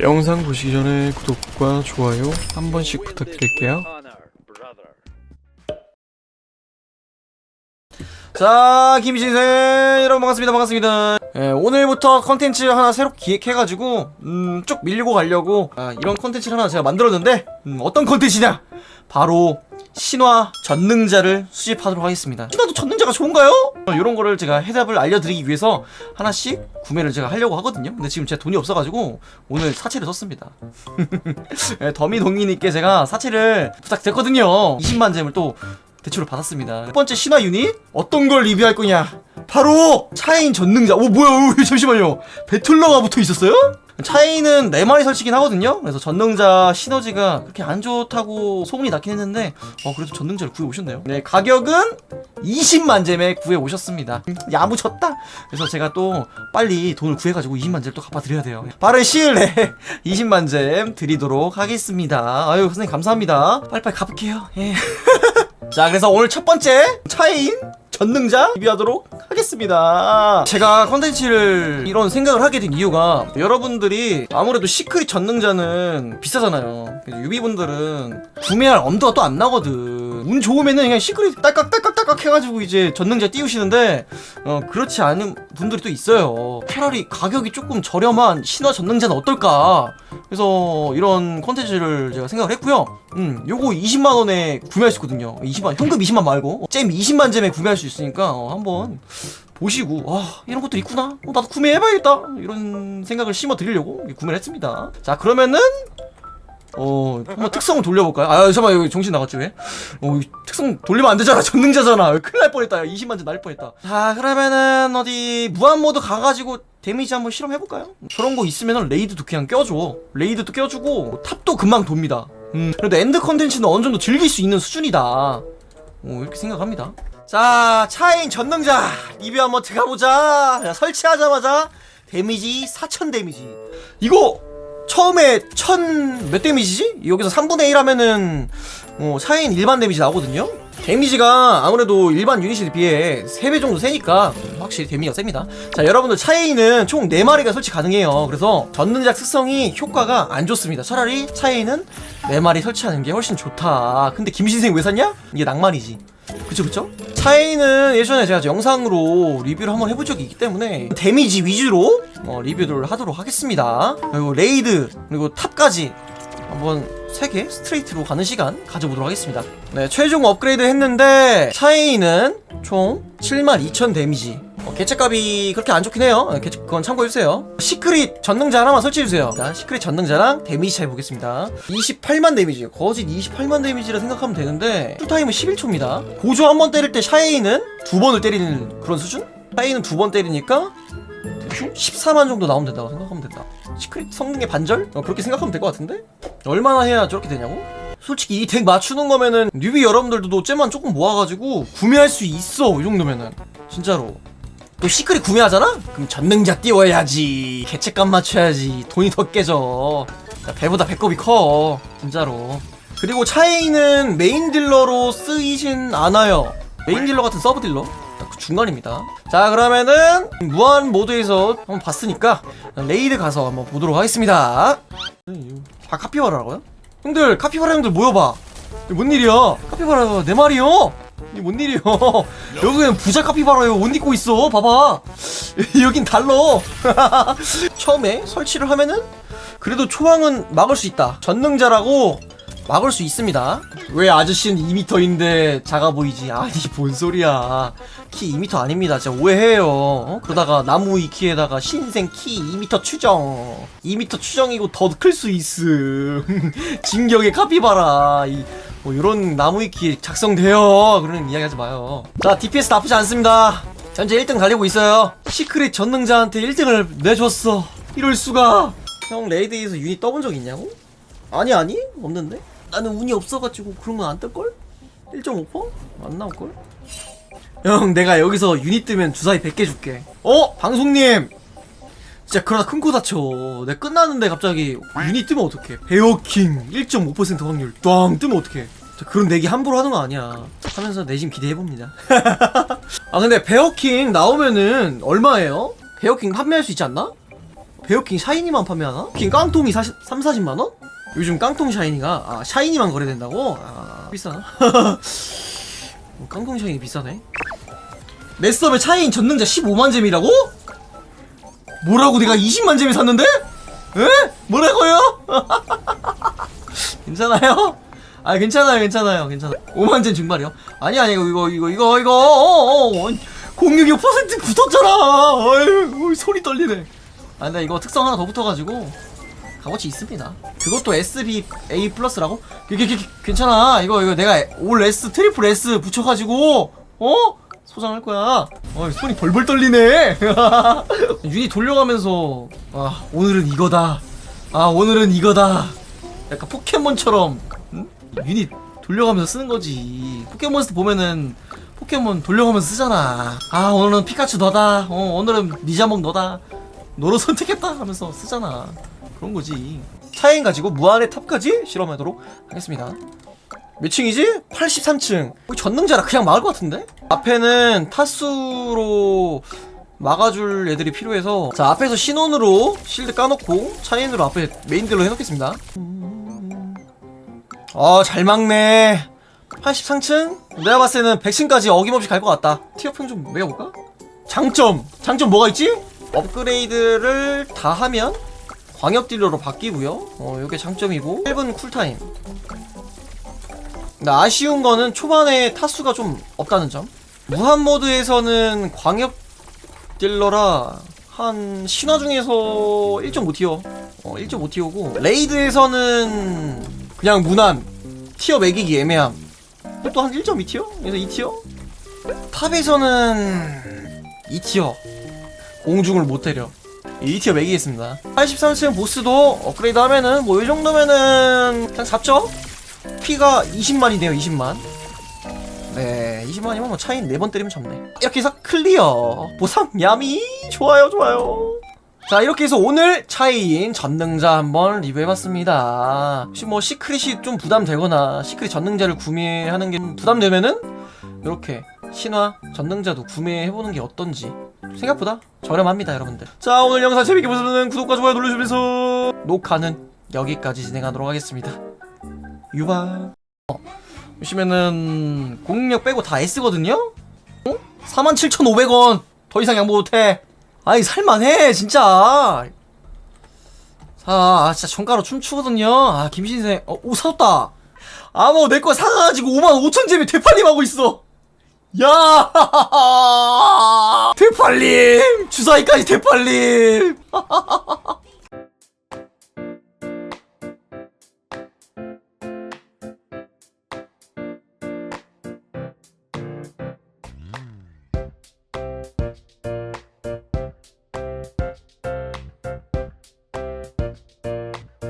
영상 보시기 전에 구독과 좋아요 한 번씩 부탁드릴게요. 자, 김신생 여러분 반갑습니다. 반갑습니다. 예, 오늘부터 컨텐츠 하나 새로 기획해가지고 음, 쭉 밀고 가려고 아, 이런 컨텐츠를 하나 제가 만들었는데 음, 어떤 컨텐츠냐? 바로 신화 전능자를 수집하도록 하겠습니다. 신화도 전능자가 좋은가요? 어, 이런 거를 제가 해답을 알려드리기 위해서 하나씩 구매를 제가 하려고 하거든요. 근데 지금 제가 돈이 없어가지고 오늘 사채를 썼습니다. 예, 더미 동이님께 제가 사채를 부탁드렸거든요. 20만 잼을 또 대출을 받았습니다. 첫 번째 신화 유닛 어떤 걸 리뷰할 거냐? 바로 차인 전능자. 오 뭐야? 오, 잠시만요. 배틀러가 붙어 있었어요? 차이는 4마리 설치긴 하거든요. 그래서 전능자 시너지가 그렇게 안 좋다고 소문이 났긴 했는데 어 그래도 전능자를 구해 오셨네요. 네 가격은 20만 잼에 구해 오셨습니다. 야무졌다. 그래서 제가 또 빨리 돈을 구해가지고 20만 잼 또 갚아드려야 돼요. 빠른 시일 내에 20만 잼 드리도록 하겠습니다. 아유 선생님 감사합니다. 빨리빨리 갚을게요. 예. 자 그래서 오늘 첫 번째 차인 전능자 리뷰하도록 하겠습니다. 제가 컨텐츠를 이런 생각을 하게 된 이유가 여러분들이 아무래도 시크릿 전능자는 비싸잖아요. 유비분들은 구매할 엄두가 또 안 나거든. 운 좋으면은 그냥 시크릿 딸깍딸깍딸깍 해가지고 이제 전능자 띄우시는데 어, 그렇지 않은 분들이 또 있어요. 차라리 가격이 조금 저렴한 신화 전능자는 어떨까? 그래서 이런 컨텐츠를 제가 생각을 했고요. 음, 요거 20만 원에 구매할 수 있거든요. 20만 현금 20만 말고 잼 20만 잼에 구매할 수 있으니까 어, 한번 보시고 아 이런 것도 있구나. 어, 나도 구매해봐야겠다. 이런 생각을 심어 드리려고 구매를 했습니다. 자 그러면은 어 한번 특성을 돌려볼까요? 아 잠깐만 여기 정신 나갔지 왜? 어이 특성 돌리면 안 되잖아 전능자잖아 큰일 날 뻔했다 20만 점 날 뻔했다 자 그러면은 어디 무한 모드 가가지고 데미지 한번 실험해볼까요? 저런 거 있으면은 레이드도 그냥 껴줘 레이드도 껴주고 탑도 금방 돕니다 음 그래도 엔드 컨텐츠는 어느 정도 즐길 수 있는 수준이다. 어 이렇게 생각합니다. 자 차인 전능자 리뷰 한번 들어가보자. 자, 설치하자마자 데미지 4000 데미지. 이거 처음에 1000몇 데미지지? 여기서 3분의 1 하면은 어, 차인 일반 데미지 나오거든요? 데미지가 아무래도 일반 유닛에 비해 3배 정도 세니까 확실히 데미지가 셉니다. 자, 여러분들 차이는 총 4마리가 설치 가능해요. 그래서 전능작 특성이 효과가 안 좋습니다. 차라리 차이는 4마리 설치하는 게 훨씬 좋다. 근데 김신생 왜 샀냐? 이게 낭만이지. 그쵸 그쵸? 차이는 예전에 제가 영상으로 리뷰를 한번 해본 적이 있기 때문에 데미지 위주로 어, 리뷰를 하도록 하겠습니다 그리고 레이드 그리고 탑까지 한번 3개 스트레이트로 가는 시간 가져보도록 하겠습니다 네 최종 업그레이드 했는데 차이는 총 72,000 데미지 어, 개체값이 그렇게 안 좋긴 해요 어, 개체, 그건 참고해주세요 시크릿 전능자 하나만 설치해주세요 자, 시크릿 전능자랑 데미지 차이 보겠습니다 28만 데미지 거짓 28만 데미지라 생각하면 되는데 쿨타임은 11초입니다 고조 한 번 때릴 때 샤이는 두 번을 때리는 그런 수준? 샤이는 두 번 때리니까 대충 14만 정도 나오면 된다고 생각하면 된다 시크릿 성능의 반절? 어, 그렇게 생각하면 될 것 같은데? 얼마나 해야 저렇게 되냐고? 솔직히 이 덱 맞추는 거면은 뉴비 여러분들도 잼만 조금 모아가지고 구매할 수 있어 이 정도면은 진짜로 또 시크릿 구매하잖아? 그럼 전능자 띄워야지. 개체값 맞춰야지. 돈이 더 깨져. 야, 배보다 배꼽이 커. 진짜로. 그리고 차이는 메인 딜러로 쓰이진 않아요. 메인 딜러 같은 서브 딜러? 딱그 중간입니다. 자 그러면은 무한 모드에서 한번 봤으니까 레이드 가서 한번 보도록 하겠습니다. 다 카피바라라고요? 형들 카피바라 형들 모여봐. 뭔 일이야? 카피바라 내 말이요 이게 뭔 일이요? 여기는 부자 카피바라요. 옷 입고 있어. 봐봐. 여긴 달러. 처음에 설치를 하면은 그래도 초왕은 막을 수 있다. 전능자라고 막을 수 있습니다. 왜 아저씨는 2m인데 작아 보이지? 아니 뭔 소리야? 키 2m 아닙니다. 진짜 오해해요. 어? 그러다가 나무 위 키에다가 신생 키 2m 추정. 2m 추정이고 더 클 수 있음. 진격의 카피바라. 이, 뭐 이런 나무 위키 작성돼요. 그런 이야기 하지 마요. 자 DPS 나쁘지 않습니다. 현재 1등 달리고 있어요. 시크릿 전능자한테 1등을 내줬어. 이럴 수가. 형 레이드에서 유닛 떠본 적 있냐고? 아니 아니? 없는데 나는 운이 없어가지고 그런 건 안 뜰걸? 1.5%? 안 나올걸? 형 내가 여기서 유닛 뜨면 주사위 100개 줄게 어? 방송님 진짜 그러다 큰 코 다쳐 내 끝나는데 갑자기 유닛 뜨면 어떡해 베어킹 1.5% 확률 꽝 뜨면 어떡해 저 그런 내기 함부로 하는 거 아니야 하면서 내심 기대해봅니다 아 근데 베어킹 나오면은 얼마예요? 베어킹 판매할 수 있지 않나? 베어킹 샤이니만 판매하나? 킹 깡통이 40, 3, 40만원? 요즘 깡통 샤이니가 아 샤이니만 거래된다고? 아 비싸나? 어, 깡통 샤이니 비싸네 넷섭의 차이인 전능자 15만 잼이라고? 뭐라고 내가 20만 잼에 샀는데? 에? 뭐라고요? 괜찮아요? 아 괜찮아요 괜찮아요 괜찮아요 5만 잼 증발이요? 아니 아니 이거 이거 이거 이거 어, 어, 어. 0.66% 붙었잖아 어이 소리 떨리네 아 근데 이거 특성 하나 더 붙어가지고 값어치 있습니다. 그것도 SB A 플러스라고? 그, 그, 그, 괜찮아. 이거 이거 내가 올 S 트리플 S 붙여가지고 어? 소장할 거야. 어 손이 벌벌 떨리네. 유닛 돌려가면서 아 오늘은 이거다. 아 오늘은 이거다. 약간 포켓몬처럼 응? 유닛 돌려가면서 쓰는 거지. 포켓몬스터 보면은 포켓몬 돌려가면서 쓰잖아. 아 오늘은 피카츄 너다. 어 오늘은 니자몽 너다. 너로 선택했다 하면서 쓰잖아 그런 거지 차인 가지고 무한의 탑까지 실험하도록 하겠습니다 몇 층이지? 83층 전능자라 그냥 막을 것 같은데? 앞에는 타수로 막아줄 애들이 필요해서 자 앞에서 신원으로 실드 까놓고 차인으로 앞에 메인들로 해놓겠습니다 어잘 막네 83층? 내가 봤을 때는 100층까지 어김없이 갈 것 같다 티어평 좀 매겨볼까? 장점! 장점 뭐가 있지? 업그레이드를 다 하면 광역 딜러로 바뀌고요. 어 요게 장점이고. 1분 쿨타임. 근데 아쉬운 거는 초반에 타수가 좀 없다는 점. 무한 모드에서는 광역 딜러라 한 신화 중에서 1.5티어. 어 1.5티어고. 레이드에서는 그냥 무난 티어 매기기 애매함. 또 한 1.2티어? 그래서 2티어? 탑에서는 2티어. 공중을 못 때려 2티어 매기겠습니다. 83층 보스도 업그레이드 하면은 뭐 이 정도면은 그냥 잡죠? 피가 20만이네요 20만. 네 20만이면 뭐 차이 4번 때리면 잡네. 이렇게 해서 클리어. 보상 야미 좋아요 좋아요. 자 이렇게 해서 오늘 차이인 전능자 한번 리뷰해봤습니다. 혹시 뭐 시크릿이 좀 부담되거나 시크릿 전능자를 구매하는 게 부담되면은 이렇게 신화 전능자도 구매해보는 게 어떤지 생각보다 저렴합니다 여러분들. 자 오늘 영상 재밌게 보셨다면 구독과 좋아요 눌러주면서 녹화는 여기까지 진행하도록 하겠습니다. 유바 어, 보시면은 공력 빼고 다 S거든요? 어? 47,500원 더 이상 양보 못해. 아이 살만해 진짜. 자 아, 진짜 정가로 춤추거든요. 아 김신생 어, 오 사줬다. 아뭐 내 거 사가지고 5만 5천 잼에 대팔림 하고 있어 야! 대팔림! 주사위까지 대팔림